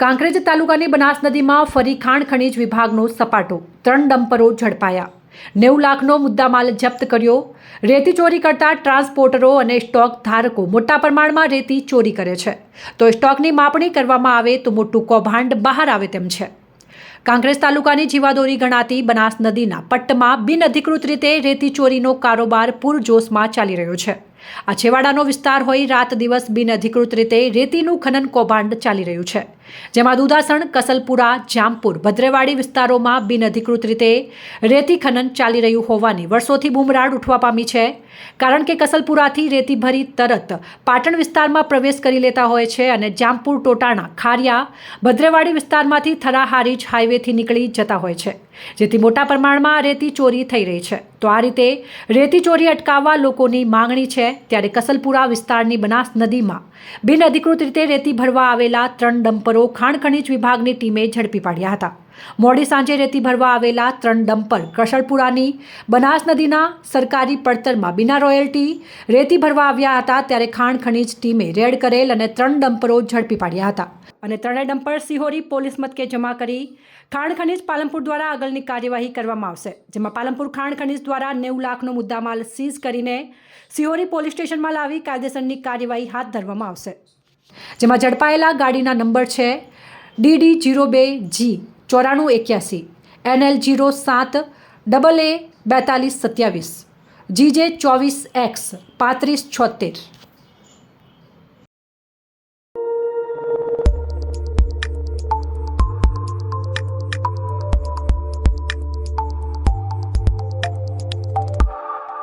કાંકરેજ તાલુકાની બનાસ નદીમાં ફરી ખાણ ખનીજ વિભાગનો સપાટો. ત્રણ ડમ્પરો ઝડપાયા. નેવું લાખનો મુદ્દામાલ જપ્ત કર્યો. રેતી ચોરી કરતા ટ્રાન્સપોર્ટરો અને સ્ટોક ધારકો મોટા પ્રમાણમાં રેતી ચોરી કરે છે. તો સ્ટોકની માપણી કરવામાં આવે તો મોટું કૌભાંડ બહાર આવે તેમ છે. કાંગ્રેસ તાલુકાની જીવાદોરી ગણાતી બનાસ નદીના પટ્ટમાં બિનઅધિકૃત રીતે રેતી ચોરીનો કારોબાર પૂરજોશમાં ચાલી રહ્યો છે. આ છેવાડાનો વિસ્તાર હોય રાત દિવસ બિનઅધિકૃત રીતે રેતીનું ખનન કૌભાંડ ચાલી રહ્યું છે. જેમાં દુધાસણ, કસલપુરા, જામપુર, ભદ્રેવાડી વિસ્તારોમાં બિનઅધિકૃત રીતે રેતી ખનન ચાલી રહ્યું હોવાની વર્ષોથી બુમરાડ ઉઠવા પામી છે. કારણ કે કસલપુરાથી રેતી ભરી તરત પાટણ વિસ્તારમાં પ્રવેશ કરી લેતા હોય છે અને જામપુર, ટોટાણા, ખારિયા, ભદ્રેવાડી વિસ્તારમાંથી થરા હારીજ હાઈવેથી નીકળી જતા હોય છે. જેથી મોટા પ્રમાણમાં રેતી ચોરી થઈ રહી છે. તો આ રીતે રેતી ચોરી અટકાવવા લોકોની માંગણી છે ત્યારે કસલપુરા વિસ્તારની બનાસ નદીમાં બિનઅધિકૃત રીતે રેતી ભરવા આવેલા ત્રણ ડમ્પરો ખાણ ખનીજ વિભાગની ટીમે ઝડપી પાડ્યા હતા. મોડી સાંજે રેતી ભરવા આવેલા ત્રણ ડમ્પર કશળપુરાની બનાસ નદીના સરકારી પડતરમાં બિના રોયલ્ટી રેતી ભરવા આવ્યા હતા ત્યારે ખાણ ખનીજ ટીમે રેડ કરેલ અને ત્રણ ડમ્પરો ઝડપી પાડ્યા હતા. અને ત્રણેય ડમ્પર સિહોરી પોલીસ મથકે જમા કરી ખાણ ખનીજ પાલનપુર દ્વારા આગળની કાર્યવાહી કરવામાં આવશે, જેમાં પાલનપુર ખાણ ખનીજ દ્વારા નેવું લાખનો મુદ્દામાલ સીઝ કરીને સિહોરી પોલીસ સ્ટેશનમાં લાવી કાયદેસરની કાર્યવાહી હાથ ધરવામાં આવશે. જેમાં ઝડપાયેલા ગાડીના નંબર છે ડીડી જીરો બે જી. ચોરાણું એક્યાસી એનએલ જીરો સાત ડબલ એ બેતાલીસ સત્યાવીસ જીજે ચોવીસ એક્સ પાંત્રીસ છોતેર.